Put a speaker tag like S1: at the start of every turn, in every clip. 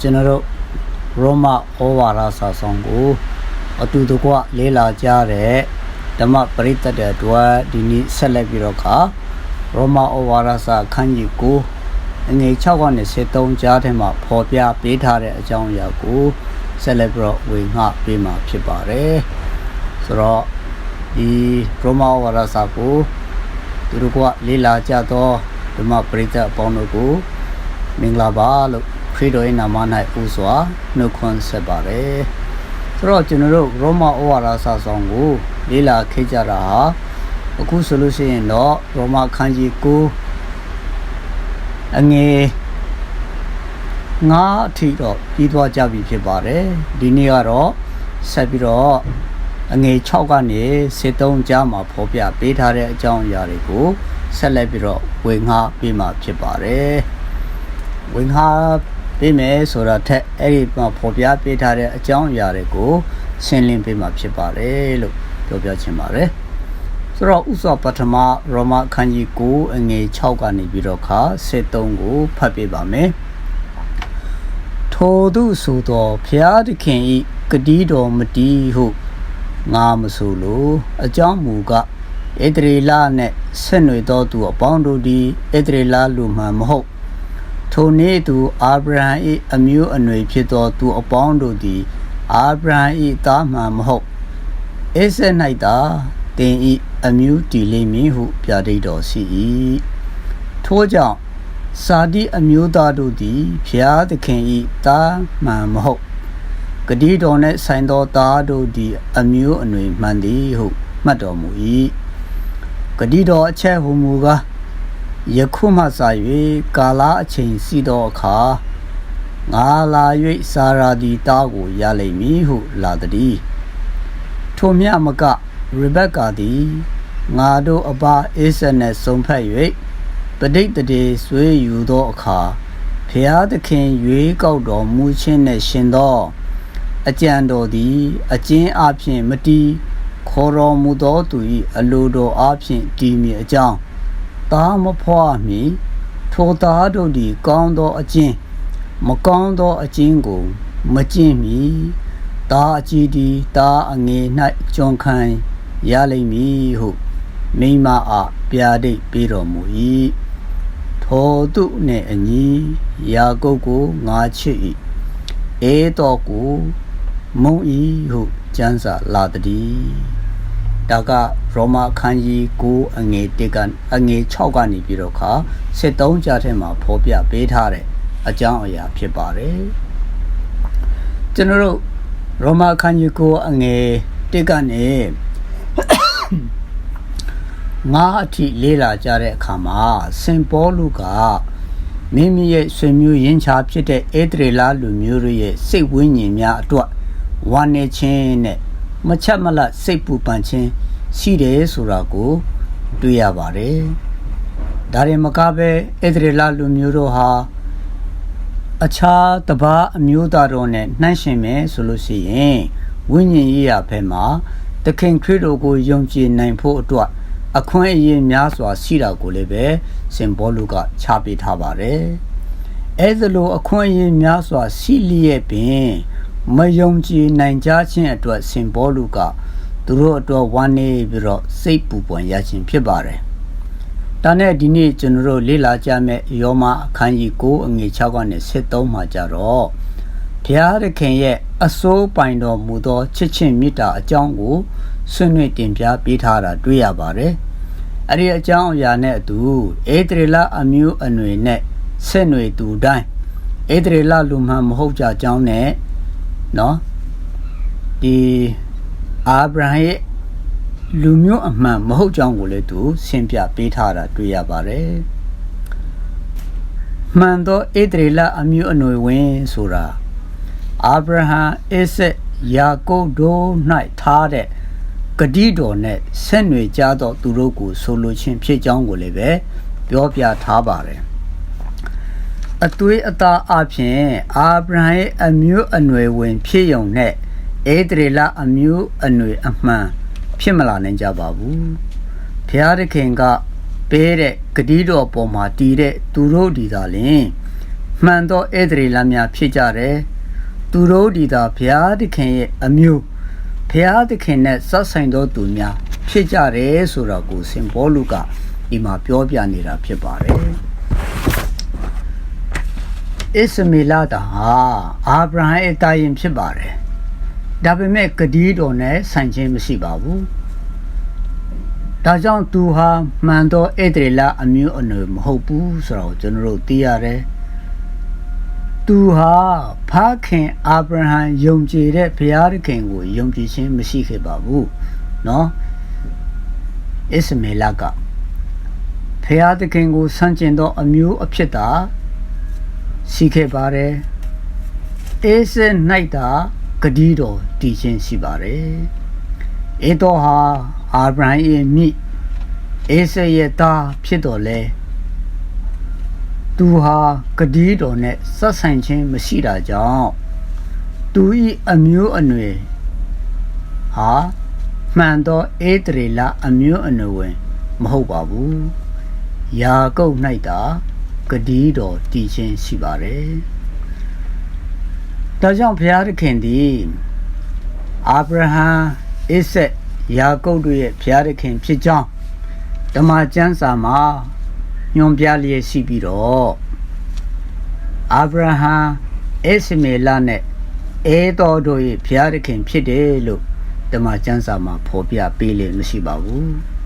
S1: ကျွန်တော်တို့ရောမဩဝါဒစာဆောင်ကိုအတူတကွလေးလာကြတဲ့ဓမ္မပရိသတ်တဲ့အတွက်ဒီနေ့ဆက်လက်ပြီးတော့ခါရောမဩဝါဒစာခန်းကြီးကိုအငယ်6ကနေ73ကြားထဲမှာဖော်ပြပေးထားတဲ့အကြောင်းအရာကိုဆက်လက်ပြီးတော့ဝေငှပေးမှာဖြစ်ပါတယ်ဆိုတော့ဒီရောမဩဝါဒစာကိုသူတို့ကလေးလာကြတော့ဓမ္မပရိသတ်အပေါင်းတို့ကိုမင်္ဂလာပါလို့ ခရစ်တော်ရဲ့နာမ၌ဥစွာနှုတ်ခွန်းဆက်ပါတယ်ဆိုတော့ကျွန်တော်တို့ရောမဩဝါဒစာဆောင်ကိုလေးလာခဲ့ကြတာဟာအခုဆိုလို့ရှိရင်တော့ရောမခန်းကြီး9အငယ်ငါအထိတော့ပြီးသွားကြပြီဖြစ်ပါတယ်ဒီနေ့ကတော့ဆက်ပြီးတော့အငယ်6ကနေ73ကြားမှာဖော်ပြပေးထားတဲ့အကြောင်းအရာတွေကိုဆက်လက်ပြီးတော့ဝေငှပေးမှာဖြစ်ပါတယ်ဝင်ငှ ပေးမယ်ဆိုတာထက်အဲ့ဒီမှာဖော်ပြပေးထားတဲ့အကြောင်းအရာတွေကိုရှင်းလင်းပေးမှာဖြစ်ပါတယ်လို့ပြောပြချင်ပါတယ်ဆိုတော့ဥစွာပထမရောမအခန်းကြီး9အငယ်6ကနေပြီးတော့ခါ73ကိုဖတ်ပြပါမယ်ထိုသူဆိုသောဖျားသခင်ဤဂတိတော်မတီးဟုငါမဆိုလိုအကြောင်းမူကားဣတရေလနှင့်ဆက်နွယ်သောသူအပေါင်းတို့သည်ဣတရေလလူမှန်မဟုတ် ထိုနေ့သူအာဗြဟံ၏အမျိုးအနွယ်ဖြစ်သောသူအပေါင်းတို့သည်အာဗြဟံ၏သားမှန်မဟုတ်အစ္ဆေ၌သာတင်၏အမျိုးတည်လိမ့်မည်ဟု ပြဋိတော်ရှိ၏ထို့ကြောင့်စာတိအမျိုးသားတို့သည်ဖျားသခင်၏သားမှန်မဟုတ်ဂတိတော်နှင့်ဆိုင်သောသားတို့သည်အမျိုးအနွယ်မှန်သည်ဟုမှတ်တော်မူ၏ဂတိတော်အချက်ဟုမူကား ယခုမှစ၍ကာလအချိန်စီသောအခါငါလာ၍စာရာဒီသားကိုရလိမ့်မည်ဟုလာသည်ထိုမြမကရေဘက်ကာသည်ငါတို့အဘအေးဆက်နှင့်ဆုံဖက်၍ပဋိတ္တေဆွေးယူသောအခါဖျားသခင်ရွေးကောက်တော်မူခြင်းနှင့်ရှင်သောအကြံတော်သည် အကျဉ်းအဖြစ်မတီးခေါ်တော်မူသောသူ၏အလိုတော်အဖြစ်တည်မြဲအကြောင်း သားမဖွားမီထိုသားတို့သည်ကောင်းသောအကျင့်မကောင်းသောအကျင့်ကို မကျင့်မီသားအကြီးသည်သားအငယ်၌ကျွန်ခံရလိမ့်မည်ဟုမိမအားပြာဒိတ်ပေးတော်မူ၏ထိုသူနှင့်အညီယာကုပ်ကိုငါချစ်၏အေတော့ကိုမုံ၏ဟုကျမ်းစာလာသည် ဒါကရောမခန်းကြီး9အငယ်1ကအငယ်6ကနေပြီးတော့ခါ73ကြားထဲမှာဖော်ပြပေးထားတဲ့အကြောင်းအရာဖြစ်ပါတယ်ကျွန်တော်တို့ရောမခန်းကြီး9အငယ်1ကနေငါအထိလေးလာကြတဲ့အခါမှာစင်ပေါ်လူကမိမိရဲ့ဆွေမျိုးရင်းချာဖြစ်တဲ့အေဒရေလာလူမျိုးတို့ရဲ့စိတ်ဝိညာဉ်များအတွက်ဝမ်းနေခြင်းနဲ့ မချက်မလတ်စိတ်ပူပန်ခြင်းရှိတယ်ဆိုတာကို တွေ့ရပါတယ်။ဒါရင်မကပဲအေဒရေလာလူမျိုးတို့ဟာအခြားတပါအမျိုးသားတို့နဲ့နှိုင်းယှဉ်မယ်ဆိုလို့ရှိရင်ဝိညာဉ်ရေးရာဘက်မှာသခင်ခရစ်တော်ကိုယုံကြည်နိုင်ဖို့အတွက်အခွင့်အရေးများစွာရှိတာကိုလည်းပဲစင်ဘောလူကချပေးထားပါတယ်။အဲဒါလိုအခွင့်အရေးများစွာရှိလျက်ပင် မယုံကြည်နိုင်ကြခြင်းအတွက်စင်ဘောလူကသူတို့အတွက်ဝမ်းနေပြီးတော့စိတ်ပူပွန်ရခြင်းဖြစ်ပါတယ်။ဒါနဲ့ဒီနေ့ကျွန်တော်တို့လေ့လာကြမယ့်ယောမအခန်းကြီး9အငယ်6ကနေ73မှာကြတော့ဘုရားသခင်ရဲ့အစိုးပိုင်တော်မူသောချစ်ချင်းမေတ္တာအကြောင်းကိုဆွေးနွေးတင်ပြပေးထားတာတွေ့ရပါတယ်။အဲ့ဒီအကြောင်းအရာနဲ့အတူအေဒရလအမျိုးအနွေနဲ့ဆက်နွေသူတိုင်းအေဒရလလူမှန်မဟုတ်ကြကြောင်းနဲ့ နော်ဒီအာဗြဟံရဲ့လူမျိုးအမှန်မဟုတ်ကြောင်းကိုလည်းသူရှင်းပြပေးထားတာတွေ့ရပါတယ်။မှန်သောအေဒရလအမျိုးအနွေဝင်ဆိုတာအာဗြဟံအိဆက်ယာကုပ်တို့၌ထားတဲ့ဂတိတော်နဲ့ဆက်နွယ်ကြသောသူတို့ကိုဆိုလိုခြင်းဖြစ်ကြောင်းကိုလည်းပဲပြောပြထားပါတယ် အသွေးအသားအဖြစ်အာဗြဟံရဲ့အမျိုးအနွယ်ဝင် ဖြစ်ယုံနဲ့အေဒရေလအမျိုးအနွယ်အမှန်ဖြစ်မလာနိုင်ကြပါဘူးဘုရားသခင်ကပေးတဲ့ဂတိတော်ပေါ်မှာတည်တဲ့သူတို့ဒီသာလင်မှန်သောဧည့်သည်လများဖြစ်ကြတယ်သူတို့ဒီသာဘုရားသခင်ရဲ့အမျိုးဘုရားသခင်နဲ့စပ်ဆိုင်သောသူများဖြစ်ကြတယ်ဆိုတော့ကိုစင်ဘောလူကဒီမှာပြောပြနေတာဖြစ်ပါတယ် အစ္စမေလတာဟာအာဗြဟံရဲ့တာရင်ဖြစ်ပါတယ်။ဒါပေမဲ့ကတိတော်နဲ့ဆိုင်ခြင်းမရှိပါဘူး။ဒါကြောင့်သူဟာမှန်သောဣတရေလအမျိုးအနွယ်မဟုတ်ဘူးဆိုတော့ကျွန်တော်တို့သိရတယ်။သူဟာဖခင်အာဗြဟံယုံကြည်တဲ့ဘုရားသခင်ကိုယုံကြည်ခြင်းမရှိခဲ့ပါဘူး။နော်။အစ္စမေလကဘုရားသခင်ကိုဆန့်ကျင်သောအမျိုးအဖြစ်သာ ရှိခဲ့ပါတယ်အေးစ၌သာဂတိတော်တည်ခြင်းရှိပါတယ်အေတော့ဟာအာဗြဟံရဲ့မိအေးစရဲ့သားဖြစ်တော်လဲသူဟာဂတိတော်နဲ့ဆက်ဆိုင်ခြင်းမရှိတာကြောင့်သူဤအမျိုးအနွယ်ဟာမှန်သောအေဒရေလအမျိုးအနွယ်ဝင် မဟုတ်ပါဘူးယာကုပ်၌သာ ဂတိတော်တည်ခြင်းရှိပါတယ်ဒါကြောင့်ဘုရားသခင်သည်အာဗြဟံအိဆက်ယာကုပ်တို့ရဲ့ဘုရားသခင်ဖြစ်ကြောင်းဓမ္မကျမ်းစာမှာညွန်ပြလျက်ရှိပြီးတော့အာဗြဟံအစ္စမေလနဲ့အဲတော်တို့ရဲ့ဘုရားသခင်ဖြစ်တယ်လို့ဓမ္မကျမ်းစာမှာဖော်ပြပေးလေမရှိပါဘူး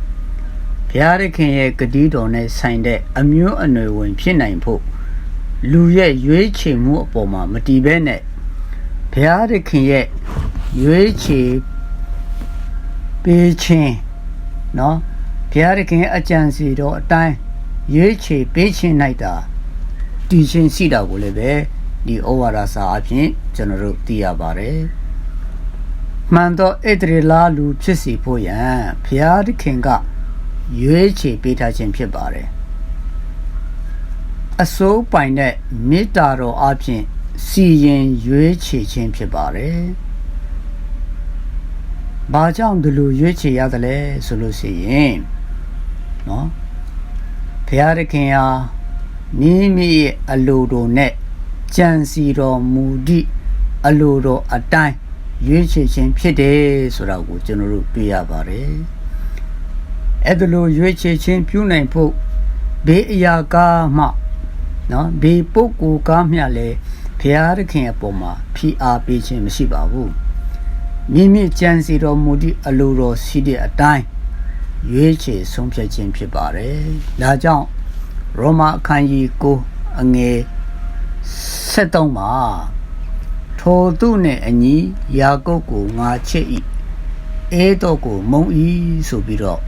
S1: ဘုရားသခင်ရဲ့ဂတိတော်နဲ့ဆိုင်တဲ့အမျိုးအနွယ်ဝင်ဖြစ်နိုင်ဖို့လူရဲ့ရွေးချယ်မှုအပေါ်မှာမတည်ဘဲနဲ့ဘုရားသခင်ရဲ့ရွေးချယ်ပေးခြင်းเนาะဘုရားသခင်အကြံစီတော်အတိုင်းရွေးချယ်ပေးခြင်း၌တာတည်ခြင်းရှိတာကိုလည်းပဲဒီဩဝါဒစာအဖြစ်ကျွန်တော်တို့သိရပါတယ်မှန်တော့ဣတရီလာလူဖြစ်စီဖို့ရန်ဘုရားသခင်က ရွေးချယ်ပေးထားခြင်းဖြစ်ပါတယ်အစိုးပိုင်တဲ့မေတ္တာတော်အဖြစ်စီရင်ရွေးချယ်ခြင်းဖြစ်ပါတယ်။ဘာကြောင့်ဒီလိုရွေးချယ်ရတယ်လဲဆိုလို့ရှိရင်နော်ဘုရားသခင်ဟာမိမိရဲ့အလိုတော်နဲ့ကြံစီတော်မူသည့်အလိုတော်အတိုင်းရွေးချယ်ခြင်းဖြစ်တယ်ဆိုတာကိုကျွန်တော်တို့တွေ့ရပါတယ်။ အဲ့ဒါလိုရွေးချယ်ခြင်းပြုနိုင်ဖို့ဘေးအရာကားမှနော်ဘေးပုဂ္ဂိုလ်ကားမျှလည်းဘုရားသခင်အပေါ်မှာဖိအားပေးခြင်းမရှိပါဘူးမိမိကြံစီတော်မူသည့်အလိုတော်ရှိတဲ့အတိုင်းရွေးချယ်ဆုံးဖြတ်ခြင်းဖြစ်ပါတယ်ဒါကြောင့်ရောမအခန်းကြီး9အငယ်73မှာထိုသူနှင့်အညီယာကုပ်ကိုငါချစ်၏အဲတော့ကိုမုံ၏ဆိုပြီးတော့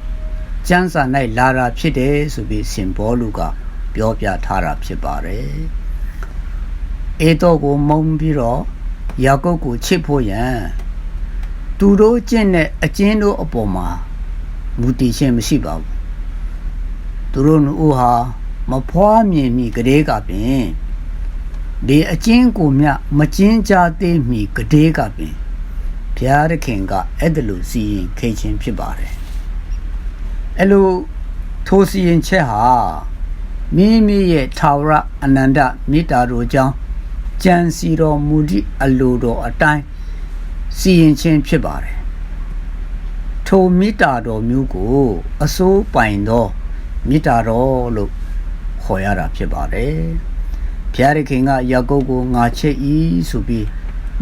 S1: ကျမ်းစာ၌လာတာဖြစ်တယ်ဆိုပြီးစင်ဘောလူကပြောပြထားတာဖြစ်ပါတယ်အေတော့ကိုမုံပြီးတော့ယာကုပ်ကိုချစ်ဖို့ရန်သူတို့ကျင့်တဲ့အကျဉ်းတို့အပေါ်မှာမူတည်ခြင်းမရှိပါဘူးသူတို့တို့ဟာမဖွားမြင်မိကလေးကပင်ဒီအကျဉ်းကိုမြမကျင်းကြသေးမီကလေးကပင်ဘုရားသခင်ကအဲ့ဒါလိုစီရင်ခေခြင်းဖြစ်ပါတယ် အဲ့လိုထိုးစီရင်ချက်ဟာမိမိရဲ့ထာဝရအနန္တမေတ္တာတော်ကြောင့်ကြံစီတော်မူသည့်အလိုတော်အတိုင်းစီရင်ခြင်းဖြစ်ပါတယ်ထိုမေတ္တာတော်မျိုးကို အစိုးပိုင်သောမေတ္တာတော်လို့ခေါ်ရတာဖြစ်ပါတယ်ဘုရားသခင်ကယာကုပ်ကိုငါချစ်၏ဆိုပြီး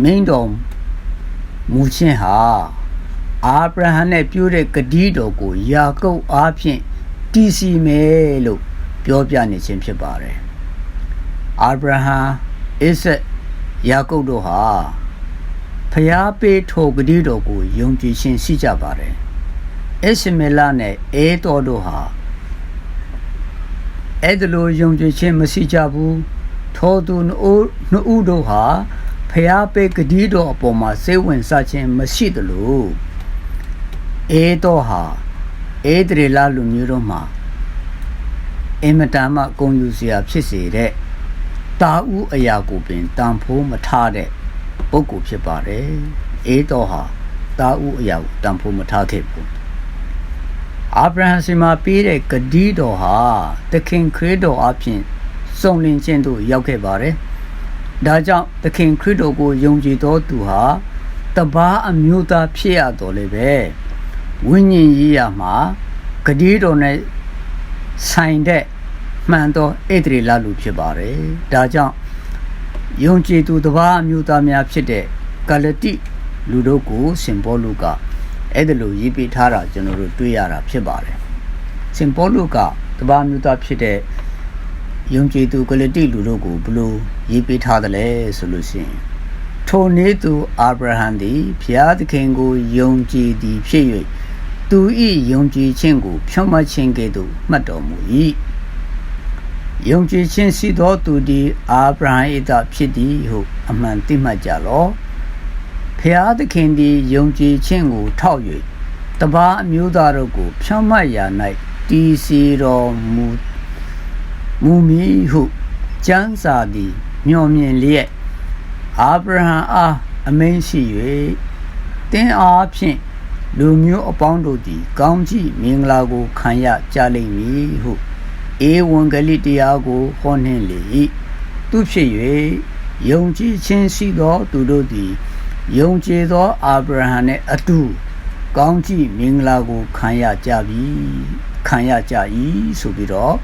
S1: မိန်တော်မူခြင်းဟာ အာဗြဟံနဲ့ပြုတဲ့ဂတိတော်ကိုယာကုပ်အားဖြင့်တည်စီမယ်လို့ပြောပြနေခြင်းဖြစ်ပါတယ်အာဗြဟံအိဆက်ယာကုပ်တို့ဟာဖျားပေးထိုဂတိတော်ကိုယုံကြည်ခြင်းရှိကြပါတယ်အစ္စမေလနဲ့အေတော်တို့ဟာအဲ့ဒါလိုယုံကြည်ခြင်းမရှိကြဘူးထိုသူနှစ်ဦးနှစ်ဦးတို့ဟာဖျားပေးဂတိတော်အပေါ်မှာစိတ်ဝင်စားခြင်းမရှိသလို အေတော်ဟာအေဒရလာလူမျိုးတို့မှာအင်မတန်မှဂုံယူစရာဖြစ်စေတဲ့တာဥအရာကိုပင်တန်ဖိုးမထားတဲ့ပုဂ္ဂိုလ်ဖြစ်ပါတယ်အေတော်ဟာတာဥအရာကိုတန်ဖိုးမထားခဲ့ဘူးအာဗြဟံစီမှာပေးတဲ့ဂတိတော်ဟာသခင်ခရစ်တော်အဖင်စုံလင်ခြင်းသို့ရောက်ခဲ့ပါတယ်ဒါကြောင့်သခင်ခရစ်တော်ကိုယုံကြည်သောသူဟာတပါးအမျိုးသားဖြစ်ရတော်လေပဲ ဝိညာဉ်ရေးရမှာဂတိတော်နဲ့ဆိုင်တဲ့မှန်သောဣသရေလလူဖြစ်ပါတယ်ဒါကြောင့်ယုံကြည်သူတပါးအမျိုးသားများဖြစ်တဲ့ကလတိလူတို့ကိုစင်ပေါ်လူကအဲ့ဒါလိုရေးပေးထားတာကျွန်တော်တို့တွေ့ရတာဖြစ်ပါတယ်စင်ပေါ်လူကတပါးအမျိုးသားဖြစ်တဲ့ယုံကြည်သူကလတိလူတို့ကိုဘလို့ရေးပေးထားတယ်လဲဆိုလို့ရှိရင်ထိုနည်းသူအာဗြဟံသည်ဘုရားသခင်ကိုယုံကြည်သည်ဖြစ်၍ သူ၏ယုံကြည်ခြင်းကို ဖြောင့်မတ်ခြင်းကဲ့သို့မှတ်တော်မူ၏ယုံကြည်ခြင်းရှိသောသူသည်အာဗြဟံ၏သားဖြစ်သည်ဟုအမှန်သိမှတ်ကြလော့ဖျားသခင်သည်ယုံကြည်ခြင်းကို ထောက်၍တပါးအမျိုးသားတို့ကို ဖြောင့်မတ်ရာ၌တည်စီတော်မူမူမီဟုကျမ်းစာသည်မျှော်မြင်လျက်အာဗြဟံအားအမိန့်ရှိ၍တင်းအားဖြင့် လူမျိုးအပေါင်းတို့သည် ကောင်းကြီးမင်္ဂလာကိုခံရကြလိမ့်မည်ဟုဧဝံဂေလိတရားကိုဟောနှင့်လေ၏သူဖြစ်၍ယုံကြည်ခြင်းရှိသောသူတို့သည်ယုံကြည်သောအာဗြဟံနှင့်အတူကောင်းကြီးမင်္ဂလာကိုခံရကြပြီခံရကြ၏ဆိုပြီးတော့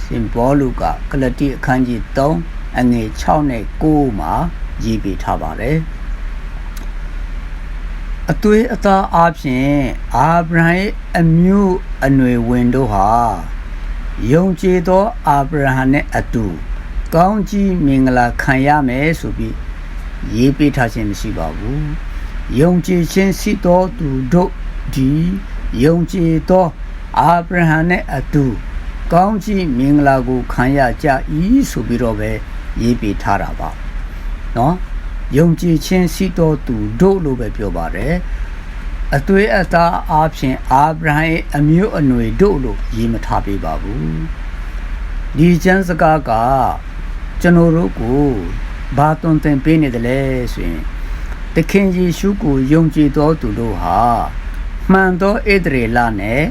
S1: စင်ဘောလူကကလတိအခန်းကြီး3အငယ်6နဲ့9မှာရေးပေးထားပါတယ် အသွေးအသားအပြင်အာဗြဟံ၏အမျိုးအနွယ်ဝင်တို့ဟာယုံကြည်သောအာဗြဟံနှင့်အတူကောင်းကြီးမင်္ဂလာခံရမယ်ဆိုပြီးရေးပေးထားခြင်းမရှိပါဘူး။ယုံကြည်ခြင်းရှိသောသူတို့ဒီယုံကြည်သောအာဗြဟံနှင့်အတူကောင်းကြီးမင်္ဂလာကိုခံရကြ၏ဆိုပြီးတော့ပဲရေးပေးထားတာပါ။နော်။ ယုံကြည်ခြင်းရှိသောသူတို့လို့ပဲပြောပါတယ်အသွေးအသားအားဖြင့်အာဗြဟံရဲ့အမျိုးအနွယ်တို့လို့ရေးမထားပေးပါဘူးဒီကျမ်းစကားကကျွန်တော်တို့ကိုဘာသွန်သင်ပေးနေတယ်လဲဆိုရင်သခင်ယေရှုကိုယုံကြည်သောသူတို့ဟာမှန်သောဣသရေလနဲ့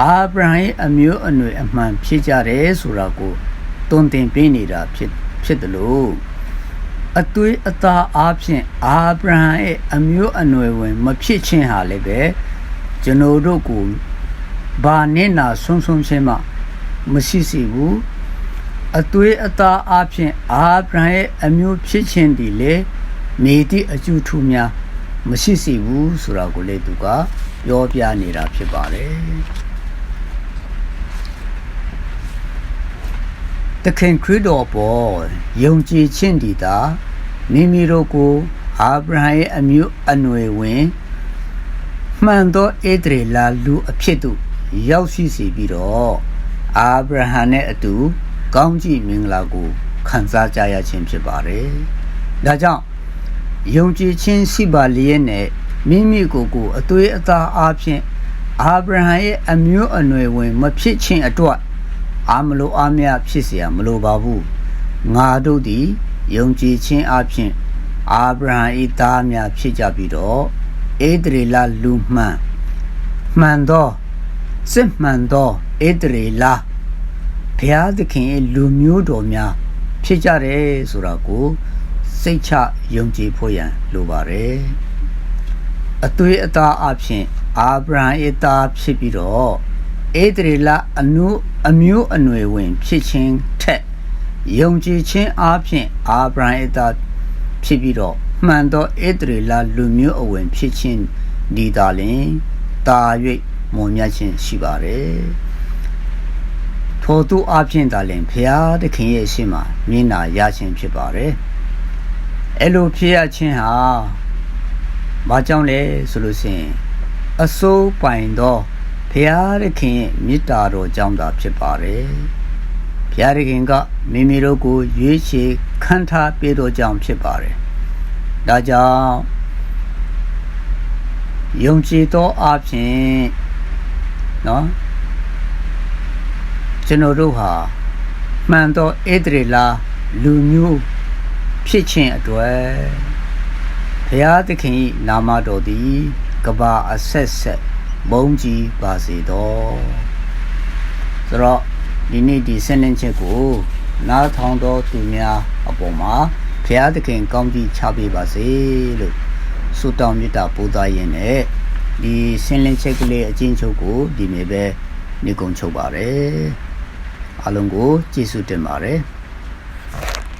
S1: အာဗြဟံရဲ့အမျိုးအနွယ်အမှန်ဖြစ်ကြတယ်ဆိုတာကိုသွန်သင်ပေးနေတာဖြစ်ဖြစ်တယ်လို့ အသွေးအသားအားဖြင့်အာဗြဟံရဲ့အမျိုးအနွယ်ဝင် မဖြစ်ခြင်းဟာလည်းပဲကျွန်တော်တို့ကိုဘာနဲ့နာဆုံးဆုံးချင်းမှမရှိစီဘူးအသွေးအသားအားဖြင့်အာဗြဟံရဲ့အမျိုးဖြစ်ခြင်းဒီလေနေတိအကျုထူများမရှိစီဘူးဆိုတာကိုလေသူကပြောပြနေတာဖြစ်ပါတယ် တခင်ခရစ်တော်ပေါ်ယုံကြည်ခြင်းဒီသာမိမိတို့ကိုအာဗြဟံရဲ့အမျိုးအနွယ်ဝင်မှန်သောဣသရေလလူအဖြစ်သို့ရောက်ရှိစေပြီးတော့အာဗြဟံနဲ့အတူ ကောင်းကြီးမင်္ဂလာကိုခံစားကြရခြင်းဖြစ်ပါတယ်။ဒါကြောင့်ယုံကြည်ခြင်းရှိပါလျက်နဲ့မိမိကိုယ်ကိုအသွေးအသားအားဖြင့်အာဗြဟံရဲ့အမျိုးအနွယ်ဝင် မဖြစ်ခြင်းအတွက် အာမလိုအားမရဖြစ်เสียမလိုပါဘူးငါတို့သည်ယုံကြည်ခြင်းအပြင်အာဗြဟံ၏သားများဖြစ်ကြပြီးတော့ဧဒရေလလူမှန်မှန်သောစစ်မှန်သောဧဒရေလဘုရားသခင်၏လူမျိုးတော်များဖြစ်ကြတယ်ဆိုတာကိုစိတ်ချယုံကြည်ဖို့ရန်လိုပါတယ်အသွေးအသားအဖြစ်အာဗြဟံ၏သားဖြစ်ပြီးတော့ ဧဒရေလအနုအမျိုးအနွယ်ဝင် ဖြစ်ခြင်းထက်ယုံကြည်ခြင်းအားဖြင့်အာဗြဟံ၏သားဖြစ်ပြီးတော့မှန်သောဧဒရေလလူမျိုးအဝင်ဖြစ်ခြင်းဒီသာလင်တာ၍မွန်မြတ်ခြင်းရှိပါတယ်ထို့သူအားဖြင့်သာလင်ဖျားသခင်ရဲ့ရှေ့မှာမျက်နာရခြင်းဖြစ်ပါတယ်အဲ့လိုဖြစ်ရခြင်းဟာဘာကြောင့်လဲဆိုလို့ရှိရင်အစိုးပိုင်သော ဖျားသခင်ရဲ့မေတ္တာတော်ကြောင့်သာဖြစ်ပါတယ်ဘုရားခင်ကမိမိတို့ကိုရွေးချယ်ခံထားပေးတော်ကြောင့်ဖြစ်ပါတယ်။ဒါကြောင့်ယုံကြည်သောအဖြစ်နော်ကျွန်တော်တို့ဟာမှန်သောဣသရေလလူမျိုးဖြစ်ခြင်းအတွက်ဘုရားသခင်၏နာမတော်သည်ကဘာအဆက်ဆက် ဘုန်းကြီးပါစေတော်ဆိုတော့ဒီနေ့ဒီဆင်းလင်းချက်ကို နားထောင်တော်သူများအပေါ်မှာဖျားသခင်ကောင်းကြီးချပေးပါစေလို့ဆုတောင်းမေတ္တာပို့သရင်းနဲ့ဒီဆင်းလင်းချက်ကလေးအချင်းချုပ်ကိုဒီနေ့ပဲနေကုံချုပ်ပါတယ်အလုံးကိုကျေးဇူးတင်ပါတယ်